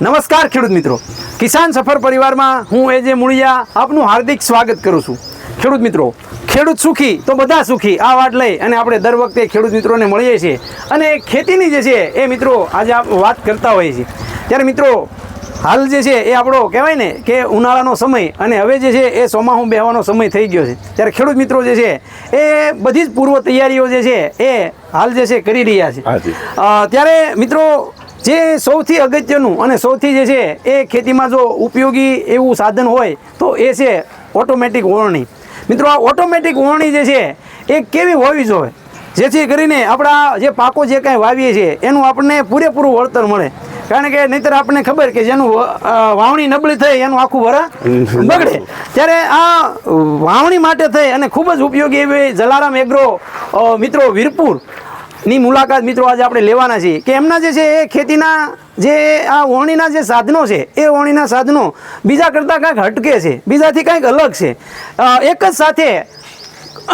નમસ્કાર ખેડૂત મિત્રો. કિસાન સફર પરિવારમાં હું એ જે મૂળિયા આપનું હાર્દિક સ્વાગત કરું છું. ખેડૂત મિત્રો ખેડૂત સુખી તો બધા સુખી આ વાત લઈ અને આપણે દર વખતે ખેડૂત મિત્રોને મળીએ છીએ. અને ખેતીની જે છે એ મિત્રો આજે આપ વાત કરતા હોઈએ છીએ. ત્યારે મિત્રો હાલ જે છે એ આપણો કહેવાય ને કે ઉનાળાનો સમય અને હવે જે છે એ ચોમાસું બેહવાનો સમય થઈ ગયો છે. ત્યારે ખેડૂત મિત્રો જે છે એ બધી જ પૂર્વ તૈયારીઓ જે છે એ હાલ જે છે કરી રહ્યા છે. ત્યારે મિત્રો જે સૌથી અગત્યનું અને સૌથી જે છે, એ ખેતીમાં જો ઉપયોગી એવું સાધન હોય, તો એ છે ઓટોમેટિક ઓળણી. મિત્રો, આ ઓટોમેટિક ઓળણી જે છે, એ કેવી હોવી જોઈએ? જેથી કરીને આપણા જે પાકો જે કાંઈ વાવીએ છીએ, એનું આપણને પૂરેપૂરું વળતર મળે. કારણ કે નહીતર આપણને ખબર કે જેનું વાવણી નબળી થઈ, એનું આખું વરા બગડે. ત્યારે આ વાવણી માટે થઈ અને ખૂબ જ ઉપયોગી એવી જલારામ એગ્રો મિત્રો વીરપુર ની મુલાકાત મિત્રો આજે આપણે લેવાના છીએ કે એમના જે છે એ ખેતીના જે આ ઓણીના જે સાધનો છે, એ ઓણીના સાધનો બીજા કરતાં કાંઈક હટકે છે, બીજાથી કાંઈક અલગ છે. એક જ સાથે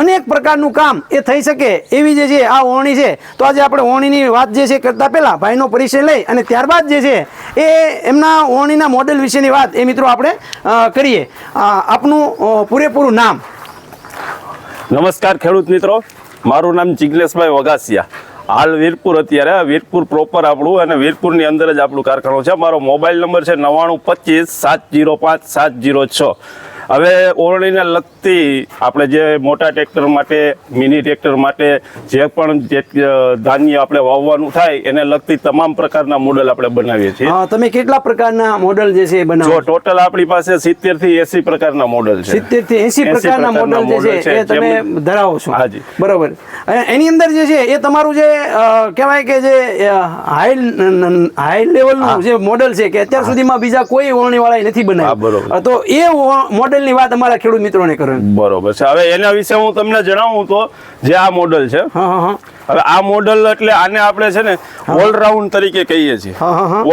અનેક પ્રકારનું કામ એ થઈ શકે એવી જે છે આ ઓણી છે. તો આજે આપણે ઓણીની વાત જે છે કરતા પહેલા ભાઈનો પરિચય લઈ અને ત્યારબાદ જે છે એ એમના ઓણીના મોડેલ વિશેની વાત એ મિત્રો આપણે કરીએ. આપનું પૂરેપૂરું નામ. નમસ્કાર ખેડૂત મિત્રો. મારું નામ જિગ્નેશભાઈ વઘાસિયા. હાલ વીરપુર અત્યારે વીરપુર પ્રોપર આપણું અને વીરપુરની અંદર જ આપણું કારખાનું છે. મારો મોબાઈલ નંબર છે નવ્વાણું પચીસ સાત જીરો પાંચ સાત જીરો છ. હવે ઓરણીને લગતી આપણે જે મોટા ટ્રેક્ટર માટે મિની ટ્રેક્ટર માટે જે પણ જે ધાન્ય આપણે વાવવાનું થાય એને લગતી તમામ પ્રકારના મોડલ આપણે બનાવીએ છીએ. તમે કેટલા પ્રકારના મોડલ જે છે એ બનાવો? ટોટલ આપણી પાસે સિત્તેરથી એસી પ્રકારના મોડલ છે. સિત્તેરથી એસી પ્રકારના મોડલ જે છે એ તમે ધરાવો છો. હાજી. બરોબર. એની અંદર જે છે એ તમારું જે કહેવાય કે જે હાઈ હાઈ લેવલનું જે મોડલ છે કે અત્યાર સુધીમાં બીજા કોઈ ઓરણી વાળા નથી બનાવ્યા. બરોબર. તો એ મોડેલની વાત અમારા ખેડૂત મિત્રોને કરો બરોબર છે. હવે એના વિશે હું તમને જણાવું તો જે આ મોડેલ છે. હવે આ મોડેલ એટલે આને આપણે છે ને ઓલરાઉન્ડ તરીકે કહીએ છીએ.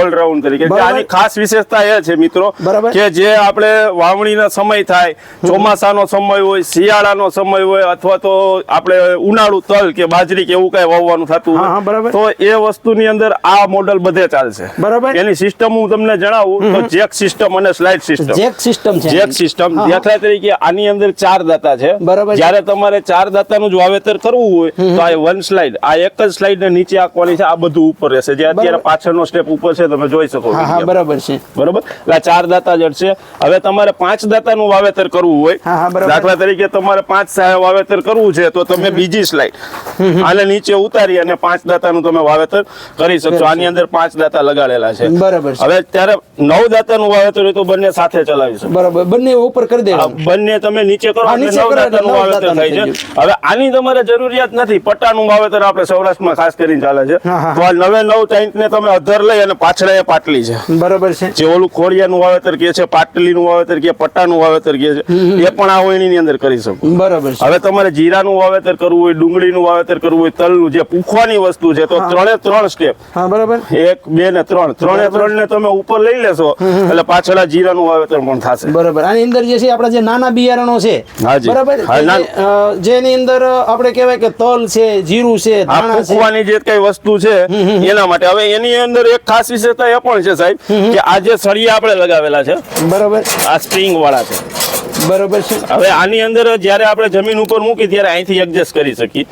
ઓલરાઉન્ડ તરીકે. આની ખાસ વિશેષતા એ છે મિત્રો કે જે આપણે વાવણીનો સમય થાય ચોમાસાનો સમય હોય શિયાળાનો સમય હોય અથવા તો આપણે ઉનાળુ તલ કે બાજરી કે એવું કઈ વાવવાનું થતું. હોય તો એ વસ્તુની અંદર આ મોડલ બધે ચાલશે. બરાબર. એની સિસ્ટમ હું તમને જણાવું તો જેક સિસ્ટમ અને slide system jack system jack system હા. દાખલા તરીકે આની અંદર ચાર દાતા છે. બરાબર છે. જ્યારે તમારે ચાર દાતાનું જ વાવેતર કરવું હોય તો આ વન સ્લાઇડ આ એક જ સ્લાઇડ ને નીચે આંકવાની છે આ બધું ઉપર રહેશે. જે અત્યારે. પાછળનો સ્ટેપ ઉપર છે તમે જોઈ શકો બરાબર છે. બરાબર? એટલે ચાર દાતા જડશે હવે તમારે પાંચ દાતાનું વાવેતર કરવું હોય. દાખલા તરીકે તમારે પાંચ વાવેતર કરવું છે તો તમે બીજી સ્લાઇડ આને નીચે ઉતારી અને પાંચ દાતાનું તમે વાવેતર કરી શકશો. આની અંદર પાંચ દાતા લગાડેલા છે. બરાબર હવે ત્યારે નવ દાતાનું વાવેતર હોય તો બંને સાથે ચલાવીશું બરાબર. બંને ઉપર કરી દે બંને તમે નીચે કરો નીચે વાવેતર થાય છે. હવે આની તમારે જરૂરિયાત નથી. પટ્ટાનું વાવેતર આપણે સૌરાષ્ટ્રમાં ખાસ કરીને ચાલે છે. તો આ નવે નવ ટાઈન્ટ ને તમે અધર લઈ અને પાછળ એ પાટલી છે. બરાબર છે. જે ઓલું ખોડિયાનું વાવેતર કે છે પાટલીનું વાવેતર કે પટ્ટાનું વાવેતર કે છે એ પણ આ વણીની અંદર કરી શકો. બરાબર હવે તમારે જીરાનું વાવેતર કરવું હોય ડુંગળીનું વાવેતર કરવું હોય તલનું જે પૂખવાની વસ્તુ છે તો ત્રણે ત્રણ સ્ટેપ હા બરાબર. એક બે ને ત્રણ. ત્રણે ત્રણ ને તમે ઉપર લઈ લેશો એટલે પાછળ જીરા જીરાનું વાવેતર પણ થશે. બરાબર. આની અંદર જે છે આપણા જે નાના બિયારણો છે. બરાબર? જેની અંદર આપણે કહેવાય કે તલ છે જીરું છે ધાણા જે કઈ વસ્તુ છે એના માટે. હવે એની અંદર એક ખાસ વિશેષતા એ પણ છે સાહેબ કે આ જે સળિયા આપણે લગાવેલા છે બરાબર. આ સ્પ્રિંગ વાળા છે. બરાબર છે. હવે આની અંદર જ્યારે આપણે જમીન ઉપર મૂકી ત્યારે અહીંથી એડજસ્ટ કરી શકીએ.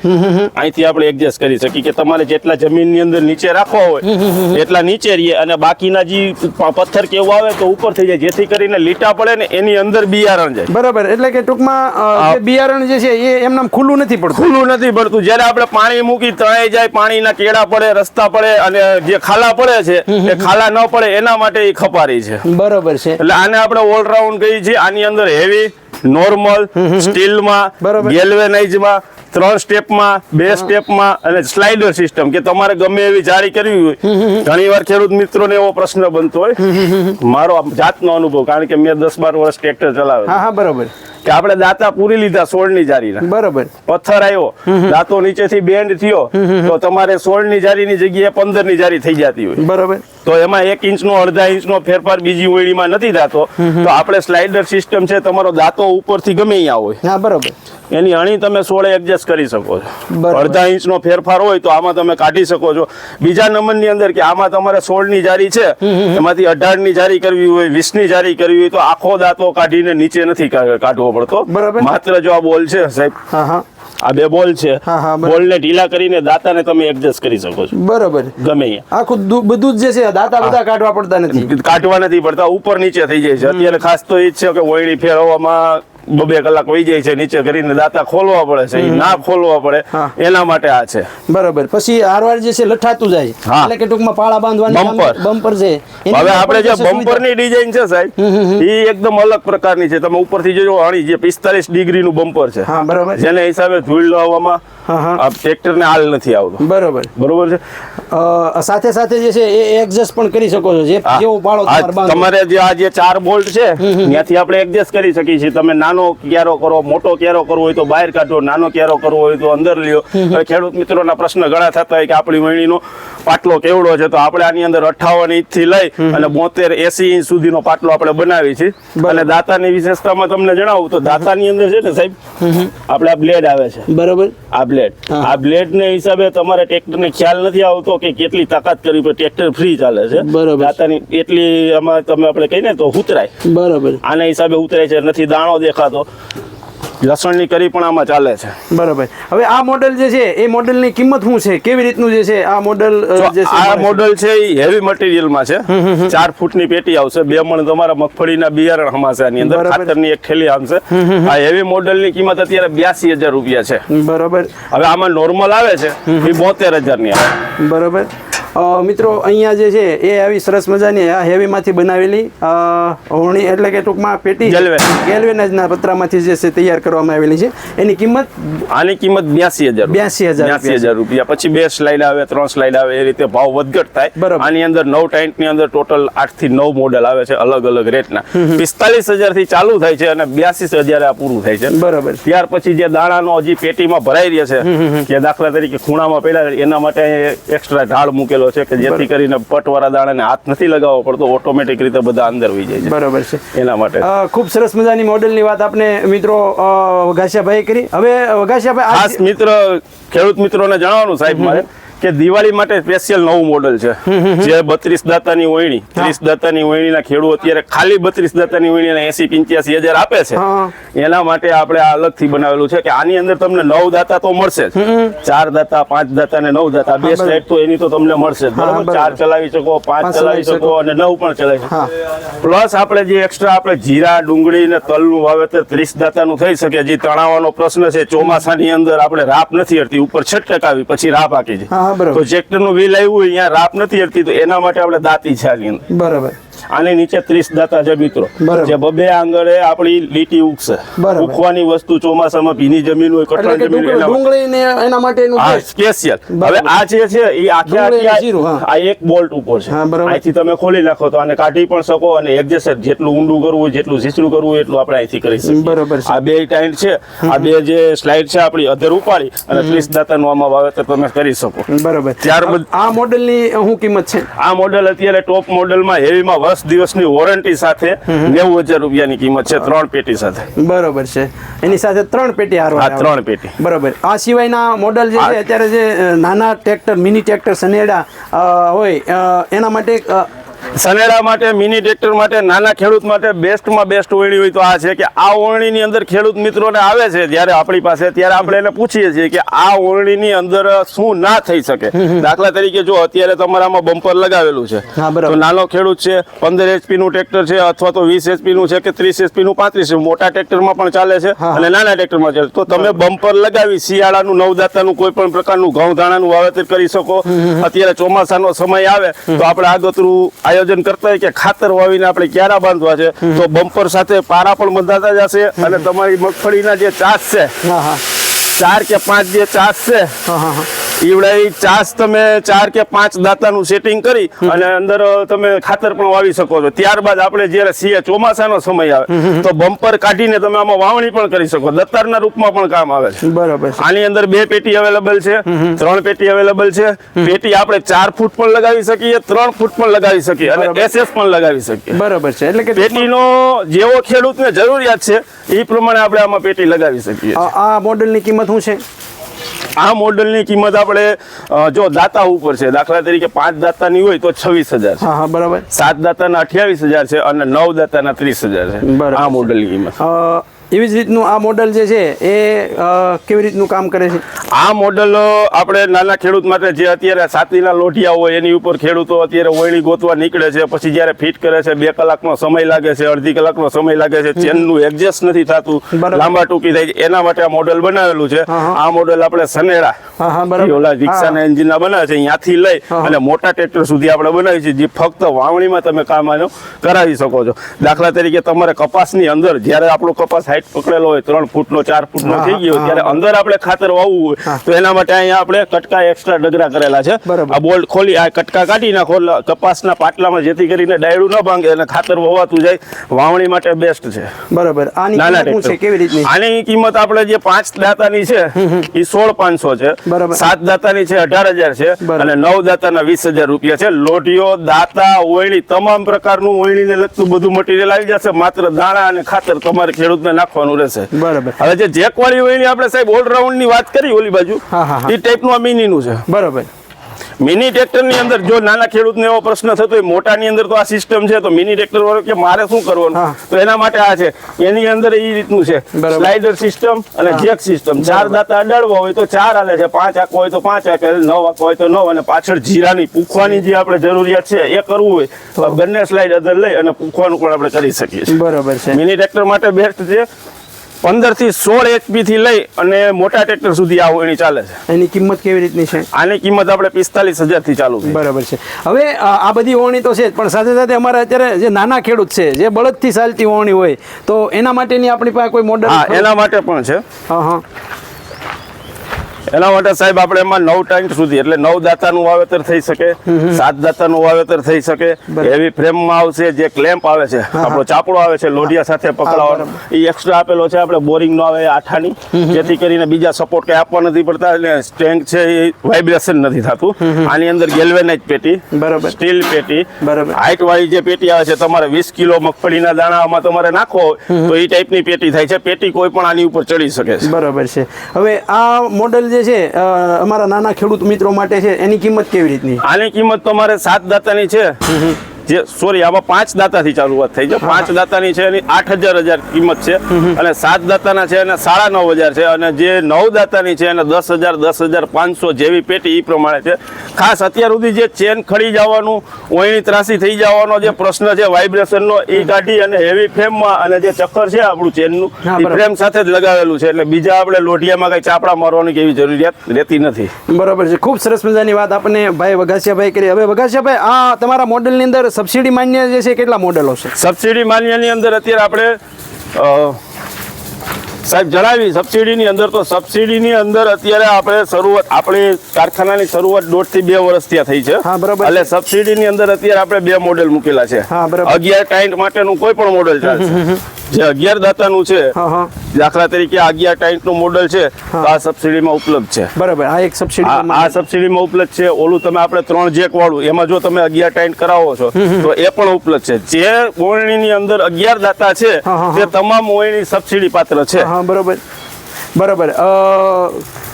અહીંથી આપણે એડજસ્ટ કરી શકીએ કે તમારે જેટલા જમીનની અંદર નીચે રાખવા હોય એટલા નીચે રહીએ અને બાકીના જે પથ્થર કે એવું આવે તો ઉપર થઈ જાય. જેથી કરીને લીટા પડે ને એની અંદર બિયારણ જાય. બરાબર એટલે કે ટૂંકમાં બિયારણ જે છે એ એમને ખુલ્લું નથી પડતું. ખુલ્લું નથી પડતું. જ્યારે આપણે પાણી મૂકી તણાઈ જાય પાણીના કેળા પડે રસ્તા પડે અને જે ખાલા પડે છે એ ખાલા ન પડે એના માટે એ ખપારી છે. બરાબર છે. એટલે આને આપણે ઓલરાઉન્ડ કહીએ છીએ. આની અંદર હેવી નોર્મલ સ્ટીલમાં. ગેલ્વેનાઇઝમાં ત્રણ સ્ટેપમાં બે સ્ટેપમાં અને સ્લાઇડર સિસ્ટમ કે તમારે ગમે એવી જારી કરવી હોય. ઘણી વાર ખેડૂત મિત્રોને એવો પ્રશ્ન બનતો હોય. મારો જાતનો અનુભવ કારણ કે મેં દસ બાર વર્ષ ટ્રેક્ટર ચલાવે હા બરાબર. કે આપણે દાંતા પૂરી લીધા સોળની જારીના. બરાબર. પથ્થર આવ્યો દાંતો નીચેથી બેન્ડ થયો તો તમારે સોળની જારીની જગ્યાએ પંદરની જારી થઈ જતી હોય. બરાબર. તો એમાં એક ઇંચનો અડધા ઇંચનો ફેરફાર બીજી ઓળીમાં નથી થતો. તો આપણે સ્લાઇડર સિસ્ટમ છે તમારો દાંતો ઉપરથી ગમે અહીંયા હોય. હા બરાબર. એની અણી તમે સોળે એડજસ્ટ કરી શકો છો. અડધા ઇંચનો ફેરફાર હોય તો આમાં તમે કાઢી શકો છો. બીજા નંબરની અંદર કે આમાં તમારે સોળની જારી છે એમાંથી અઢારની જારી કરવી હોય વીસની જારી કરવી હોય તો આખો દાંતો કાઢીને નીચે નથી કાઢવો પડતો. બરાબર. માત્ર જો આ બોલ છે સાહેબ. આ બે બોલ છે. હા, હા, બોલને ઢીલા કરીને દાંતાને તમે એડજસ્ટ કરી શકો છો. બરોબર. ગમે આખું બધું જ જે છે દાંતા બધા કાઢવા પડતા નથી. કાઢવા નથી પડતા ઉપર નીચે થઈ જાય છે. અત્યારે ખાસ તો એ જ છે કે વળણી ફેરવવામાં બબે કલાક વહી જાય છે નીચે કરીને દાંતા ખોલવા પડે છે ના ખોલવા પડે એના માટે આ છે. બરાબર. પછી હારવાર જે છે લઠાતું જાય. એટલે કે ટૂંકમાં પાળા બાંધવાની બમ્પર. બમ્પર છે. હવે આપણે જે બમ્પરની ડિઝાઇન છે સાહેબ એ એકદમ અલગ પ્રકારની છે. તમે ઉપરથી જોજો આણી જે 45 ડિગ્રી નું બમ્પર છે. હા બરાબર. જેને હિસાબે ધૂળ આવવામાં હા, હા. આ હાલ નથી આવતો. બરોબર. બરોબર છે? સાથે સાથે જે છે એ એડજસ્ટ પણ કરી શકો છો. જે જેવો પાળો તમારે જે આ જે ચાર બોલ્ટ છે ત્યાંથી આપણે એડજસ્ટ કરી શકીએ છીએ. તમે નાનો ક્યારો કરો મોટો ક્યારો કરવો હોય તો બહાર કાઢો નાનો ક્યારો કરવો હોય તો અંદર લ્યો. હવે ખેડૂત મિત્રોના પ્રશ્ન ઘણા થતા હોય કે આપણી વણીનો પાટલો કેવડો છે તો આપણે આની અંદર અઠાવન ઇંચથી લઈ અને બોતેર એસી ઇંચ સુધીનો પાટલો આપણે બનાવી છે. અને દાતાની વિશેષતામાં તમને જણાવું તો દાતાની અંદર છે ને સાહેબ આપણે આ બ્લેડ આવે છે. બરોબર. આ બ્લેડ. આ બ્લેડ ને હિસાબે તમારે ટ્રેક્ટરને ખ્યાલ નથી આવતો કે કેટલી તાકાત કરવી પડે. ટ્રેક્ટર ફ્રી ચાલે છે. બરોબર. દાતાની એટલી આમાં તમે આપણે કહીને તો ઉતરાય. બરોબર. આના હિસાબે ઉતરાય છે. નથી દાણો દેખાતો લસણની કરી પણ આમાં ચાલે છે. બરાબર. હવે આ મોડેલ જે છે એ મોડેલની કિંમત શું છે? કેવી રીતનું જે છે આ મોડેલ જે છે આ? મોડલ છે એ હેવી મટીરીયલમાં છે. ચાર ફૂટની પેટી આવશે બે મણ તમારા મગફળીના બિયારણ હમાશે આની અંદર. ખાતરની એક થેલી આવશે આ હેવી મોડલની કિંમત અત્યારે બ્યાસી હજાર રૂપિયા છે. બરોબર. હવે આમાં નોર્મલ આવે છે એ બોતેર હજારની આવે. બરોબર. મિત્રો અહીંયા જે છે એ આવી સરસ મજાની આ હેવીમાંથી બનાવેલી હોણી એટલે કે ટૂંકમાં પેટી ગેલવેનાજના પતરામાંથી જે છે તૈયાર કરવામાં આવેલી છે. એની કિંમત આની કિંમત બ્યાસી હજાર 82,000 બ્યાસી હજાર રૂપિયા પછી બે સ્લાઇડ આવે ત્રણ સ્લાઇડ આવે એ રીતે ભાવ વધઘટ થાય. બરાબર. આની અંદર નવ ટાઈન્ટની અંદર ટોટલ આઠથી નવ મોડેલ આવે છે અલગ અલગ રેટના. પિસ્તાલીસ હજારથી ચાલુ થાય છે અને બ્યાસી હજાર આ પૂરું થાય છે. બરાબર. ત્યાર પછી જે દાણાનો હજી પેટીમાં ભરાઈ રહ્યા છે કે દાખલા તરીકે ખૂણામાં પેલા એના માટે એક્સ્ટ્રા ઢાળ મૂકેલો છે કે જેથી કરીને પટવાળા દાણાને હાથ નથી લગાવવો પડતો ઓટોમેટિક રીતે બધા અંદર વહી જાય બરોબર છે. એના માટે. ખૂબ સરસ મજાની મોડેલની વાત આપણે મિત્રો વઘાસિયાભાઈ કરી. હવે વઘાસિયાભાઈ ખાસ મિત્ર ખેડૂત મિત્રોને જણાવવાનું સાહેબ મારે. કે દિવાળી માટે સ્પેશિયલ નવું મોડલ છે. જે બત્રીસ દાતાની વહીણી ત્રીસ દાતાની વહીણીના ખેડૂત અત્યારે ખાલી બત્રીસ દાતાની વહીણીના એસી પંચ્યાસી હજાર આપે છે. એના માટે આપણે આ અલગથી બનાવેલું છે કે આની અંદર તમને નવ દાતા તો મળશે ચાર દાતા પાંચ દાતા ને નવ દાતા. બે સ્લાઇડ તો એની તો તમને મળશે બરાબર. ચાર ચલાવી શકો પાંચ ચલાવી શકો અને નવ પણ ચલાવી શકો. પ્લસ આપણે જે એક્સ્ટ્રા આપણે જીરા ડુંગળી ને તલનું વાવેતર ત્રીસ દાતાનું થઈ શકે. જે તણાવવાનો પ્રશ્ન છે ચોમાસાની અંદર આપણે રાપ નથી હરતી ઉપર છટકાવી પછી રાપ આકી હા, હા, બરાબર. તો ટ્રેક્ટરનું વ્હીલ આવ્યું હોય અહીંયા રાપ નથી હરતી તો એના માટે આપણે દાંતી છે આની અંદર બરોબર આની નીચે ત્રીસ દાતા છે મિત્રો. જે બબે આંગળે આપણી લીટી ઉગશે. ઉગવાની વસ્તુ ચોમાસામાં ભીની જમીન હોય કઠણ જમીન એના માટે. હા સ્પેશિયલ હવે આ જે છે એ આખે આખી આ એક બોલ્ટ ઉપર છે. અહીંથી તમે ખોલી નાખો તો આને કાઢી પણ શકો અને એડજસ્ટ જેટલું ઊંડું કરવું હોય જેટલું ઝીસડું કરવું એટલું આપણે અહીંથી કરી શકીએ. બરાબર છે. આ બે ટાઈન્ટ છે. આ બે જે સ્લાઇડ છે આપણી અધર ઉપાડી અને ત્રીસ દાતાનું આમાં વાવેતર તમે કરી શકો. બરાબર. ત્યારબાદ આ મોડલની શું કિંમત છે? આ મોડેલ અત્યારે ટોપ મોડેલમાં હેવીમાં વર્ષ દિવસની વોરંટી સાથે નેવું હજાર રૂપિયાની કિંમત છે ત્રણ પેટી સાથે. બરોબર છે. એની સાથે ત્રણ પેટી હારવાર આ ત્રણ પેટી. બરોબર. આ સિવાયના મોડલ જે છે અત્યારે જે નાના ટ્રેક્ટર મિની ટ્રેક્ટર સનેડા હોય એના માટે સનેડા માટે મિની ટ્રેક્ટર માટે નાના ખેડૂત માટે બેસ્ટમાં બેસ્ટ ઓળણી હોય તો આ છે કે આ ઓળણીની અંદર ખેડૂત મિત્રોને આવે છે જ્યારે આપણી પાસે ત્યારે આપણે એને પૂછીએ છીએ કે આ ઓળણીની અંદર શું ના થઈ શકે. દાખલા તરીકે જો અત્યારે તમારામાં બમ્પર લગાવેલું છે તો નાનો ખેડૂત છે પંદર એચપી નું ટ્રેક્ટર છે અથવા તો વીસ એચપી નું છે કે ત્રીસ એચપી નું પાંત્રીસ મોટા ટ્રેક્ટરમાં પણ ચાલે છે અને નાના ટ્રેક્ટરમાં ચાલે તો તમે બમ્પર લગાવી શિયાળાનું નવદાતાનું કોઈ પણ પ્રકારનું ઘઉં ધાણાનું વાવેતર કરી શકો. અત્યારે ચોમાસાનો સમય આવે તો આપણે આગતરું આયોજન કરતા હોય કે ખાતર વાવીને આપણે ક્યારા બાંધવા છે તો બમ્પર સાથે પારા પણ બંધાતા જશે અને તમારી મગફળીના જે ચાસ છે હા હા. ચાર કે પાંચ જે ચાસ છે હા હા. ઈવડાઈ ચાસ તમે ચાર કે પાંચ દાંતાનું સેટિંગ કરી અને અંદર તમે ખાતર પણ વાવી શકો છો. ત્યારબાદ આપણે જ્યારે સિયા ચોમાસાનો સમય આવે તો બમ્પર કાઢીને તમે આમાં વાવણી પણ કરી શકો. દત્તારના રૂપમાં પણ કામ આવે છે. બરાબર આની અંદર બે પેટી અવેલેબલ છે ત્રણ પેટી અવેલેબલ છે. પેટી આપણે ચાર ફૂટ પણ લગાવી શકીએ ત્રણ ફૂટ પણ લગાવી શકીએ અને એસએસ પણ લગાવી શકીએ. બરાબર છે. એટલે કે પેટીનો જેવો ખેડૂતને જરૂરિયાત છે એ પ્રમાણે આપણે આમાં પેટી લગાવી શકીએ આ મોડેલની કિંમત શું છે? આ મોડલની કિંમત આપણે જો દાતા ઉપર છે દાખલા તરીકે પાંચ દાતાની હોય તો છવ્વીસ હજાર છે. હા હા બરાબર. સાત દાતાના અઠ્યાવીસ હજાર છે અને નવ દાતાના ત્રીસ હજાર છે. આ મોડલની કિંમત. એવી જ રીતનું આ મોડલ જે છે એ કેવી રીતનું કામ કરે છે? આ મોડલ આપણે નાના ખેડૂત માટે જે અત્યારે સાતીના લોઢિયા હોય એની ઉપર ખેડૂતો અત્યારે ઓયણી ગોતવા નીકળે છે પછી જ્યારે ફિટ કરે છે બે કલાકનો સમય લાગે છે અડધી કલાકનો સમય લાગે છે ચેનનું એડજસ્ટ નથી થતું લાંબા ટૂંકી થાય એના માટે આ મોડલ બનાવેલું છે. આ મોડલ આપણે સનેડા ઓલા રિક્ષાના એન્જિનના બનાવે છે ત્યાંથી લઈ અને મોટા ટ્રેક્ટર સુધી આપણે બનાવી છે જે ફક્ત વાવણીમાં તમે કામ આનો કરાવી શકો છો. દાખલા તરીકે તમારે કપાસની અંદર જ્યારે આપણો કપાસ હાઈટ પકડેલો હોય ત્રણ ફૂટનો ચાર ફૂટનો થઈ ગયો. ત્યારે અંદર આપણે ખાતર વાવવું હોય તો એના માટે અહીંયા આપણે કટકા એક્સ્ટ્રા ડગરા કરેલા છે. આ બોલ્ટ ખોલી આ કટકા કાઢી નાખો કપાસના પાટલામાં જેથી કરીને ડાયડું ન ભાંગે અને ખાતર વવાતું જાય. વાવણી માટે બેસ્ટ છે. બરાબર. આની કિંમત આપણે જે પાંચ દાતાની છે એ સોળ પાંચસો છે. સાત દાતાની છે અઢાર હજાર છે. અને નવ દાતાના વીસ હજાર રૂપિયા છે. લોટીઓ દાતા ઓયણી તમામ પ્રકારનું ઓયણીને લગતું બધું મટીરિયલ આવી જશે. માત્ર દાણા અને ખાતર તમારે ખેડૂતને નાખવાનું રહેશે. બરાબર. હવે જે જેક વાળી ઓયણી આપણે સાહેબ ઓલરાઉન્ડની વાત કરી ઓલી બાજુ. એ ટાઈપનું આ મિનીનું છે. બરોબર. મિની ટ્રેક્ટરની અંદર જો નાના ખેડૂતને એવો પ્રશ્ન થતો હોય મોટાની અંદર તો આ સિસ્ટમ છે તો મિની ટ્રેક્ટર વાળો કે મારે શું. કરવાનું? તો એના માટે આ છે. એની અંદર એ રીતનું છે. સ્લાઇડર સિસ્ટમ અને જેક સિસ્ટમ. ચાર દાંતા અડાડવા હોય તો ચાર હાલે છે. પાંચ આંકો હોય તો પાંચ આંકે નવ આંકો હોય તો નવ અને પાછળ જીરાની પૂખવાની જે આપણે જરૂરિયાત છે એ કરવું હોય તો બંને સ્લાઇડ અદર લઈ અને પૂખવાનું પણ આપણે કરી શકીએ છીએ. બરોબર છે. મિની ટ્રેક્ટર માટે બેસ્ટ છે. પંદરથી સોળ એચપી થી લઈ અને મોટા ટ્રેક્ટર સુધી આ હોયણી ચાલે છે. એની કિંમત કેવી રીતની છે? આની કિંમત આપણે પિસ્તાલીસ હજારથી ચાલુ બરાબર છે. હવે આ આ બધી ઓવણી તો છે જ પણ સાથે સાથે અમારે અત્યારે જે નાના ખેડૂત છે જે બળદથી ચાલતી ઓવણી હોય તો એના માટેની આપણી પાસે કોઈ મોડલ એના માટે પણ છે. હા હા. એના માટે સાહેબ આપણે એમાં નવ ટાઈમ સુધી એટલે નવ દાતાનું વાવેતર થઈ શકે સાત દાતાનું વાવેતર થઈ શકે એવી ફ્રેમમાં આવશે જે ક્લેમ્પ આવે છે આપણો ચાપડો આવે છે લોઢિયા સાથે પકડાવવાનો એ એક્સ્ટ્રા આપેલો છે આપણે બોરિંગ નો આવે આઠાની. જેથી કરીને બીજા સપોર્ટ કઈ આપવા નથી પડતા અને સ્ટ્રેન્થ છે એ વાઇબ્રેશન નથી થતું. આની અંદર ગેલ્વેનાઇઝ પેટી બરાબર. સ્ટીલ પેટી બરાબર. હાઇટ વાળી જે પેટી આવે છે તમારે વીસ કિલો મગફળીના દાણામાં તમારે નાખો તો એ ટાઈપની પેટી થાય છે. પેટી કોઈ પણ આની ઉપર ચડી શકે છે. બરાબર છે. હવે આ મોડેલ જે છે અ, અમારા નાના ખેડૂત મિત્રો માટે છે એની કિંમત કેવી રીતની? આની કિંમત તમારે સાત દાતાની છે. જે સોરી આમાં પાંચ દાતાથી વાત થઈ. છે પાંચ દાતાની છે એની આઠ હજાર હજાર કિંમત છે અને સાત દાતાના છે અને સાડા નવ હજાર છે અને જે નવ દાતાની છે એને દસ હજાર દસ હજાર પાંચસો જેવી પેટી એ પ્રમાણે છે. ખાસ અત્યાર સુધી જે ચેન ખડી જવાનું ઓયણી ત્રાસી થઈ જવાનો જે પ્રશ્ન છે વાઇબ્રેશનનો એ કાઢી અને હેવી ફ્રેમમાં અને જે ચક્કર છે આપણું ચેનનું એ ફ્રેમ સાથે જ લગાવેલું છે. એટલે બીજા આપણે લોઢિયામાં કઈ ચાપડા મારવાની કેવી જરૂરિયાત રહેતી નથી. બરાબર છે. ખૂબ સરસ મજાની વાત આપણને ભાઈ વઘાસિયાભાઈ કરી. હવે વઘાસિયાભાઈ આ તમારા મોડલની અંદર સબસિડી માન્ય જે છે કેટલા મોડેલો છે? સબસિડી માન્યની અંદર અત્યારે આપણે સાહેબ જણાવી સબસિડીની અંદર તો સબસિડીની અંદર અત્યારે આપણે શરૂઆત આપણી કારખાનાની શરૂઆત દોઢથી બે વર્ષ ત્યાં થઈ છે. એટલે સબસિડીની અંદર અત્યારે આપણે બે મોડેલ મૂકેલા છે. અગિયાર ટાઈન્ટ માટેનું કોઈ પણ મોડેલ ચાલશે જે અગિયાર દાતાનું છે દાખલા તરીકે અગિયાર ટાઈન્ટનું મોડેલ છે તો આ સબસિડીમાં ઉપલબ્ધ છે. બરાબર આ એક આ સબસિડી આ સબસિડીમાં ઉપલબ્ધ છે ઓલું તમે આપણે ત્રણ જેક વાળું એમાં જો તમે અગિયાર ટાઈન્ટ કરાવો છો તો એ પણ ઉપલબ્ધ છે. જે ઓળણીની અંદર અગિયાર દાતા છે તે તમામ ઓળણી સબસિડી પાત્ર છે. બરોબર. બરાબર.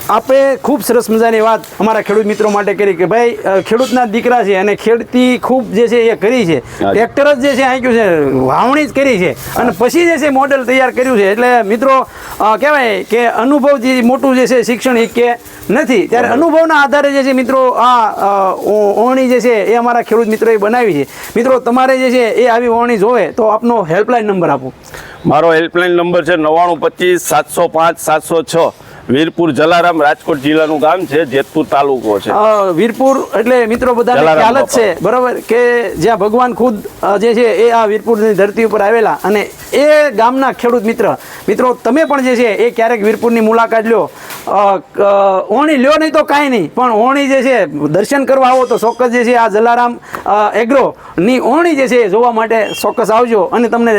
આપણે ખૂબ સરસ મજાની વાત અમારા ખેડૂત મિત્રો માટે કરી કે ભાઈ ખેડૂતના દીકરા છે અને ખેડતી ખૂબ જે છે એ કરી છે. ટ્રેક્ટર જ જે છે આંક્યું છે વાવણી જ કરી છે. અને પછી જે છે મોડેલ તૈયાર કર્યું છે. એટલે મિત્રો કહેવાય કે અનુભવ જે મોટું જે છે શિક્ષણ એ કે નથી ત્યારે અનુભવના આધારે જે છે મિત્રો આ અ, ઓવણી જે છે એ અમારા ખેડૂત મિત્રોએ બનાવી છે. મિત્રો તમારે જે છે એ આવી ઓવણી જોવે તો આપનો હેલ્પલાઇન નંબર આપો. મારો હેલ્પલાઇન નંબર છે નવ્વાણું પચીસ સાતસો પાંચ સાતસો છ. વીરપુર જલારામ રાજકોટ જિલ્લાનું ગામ છે જેતપુર તાલુકો છે. વીરપુર એટલે મિત્રો બધાને ખ્યાલ જ છે બરોબર? કે જ્યાં ભગવાન ખુદ જે છે એ આ વીરપુરની ધરતી ઉપર આવેલા અને એ ગામના ખેડૂત મિત્ર. મિત્રો તમે પણ જે છે એ ક્યારેક વીરપુરની મુલાકાત લ્યો. અ, ઓણી લ્યો નહીં તો કાંઈ નહીં. પણ ઓણી જે છે, દર્શન કરવા આવો તો ચોક્કસ જે છે આ જલારામ એગ્રો એગ્રોની ઓણી જે છે જોવા માટે ચોક્કસ આવજો અને તમને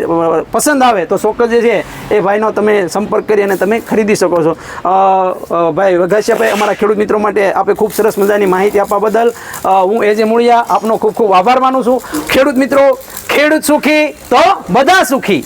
પસંદ આવે તો ચોક્કસ જે છે એ ભાઈનો તમે સંપર્ક કરી અને તમે ખરીદી શકો છો. ભાઈ વઘાસિયાભાઈ, અમારા ખેડૂત મિત્રો માટે આપે ખૂબ સરસ મજાની માહિતી આપવા બદલ હું એ જે મૂળિયા આપનો ખૂબ ખૂબ આભાર માનું છું. ખેડૂત મિત્રો, ખેડૂત સુખી તો બધા સુખી.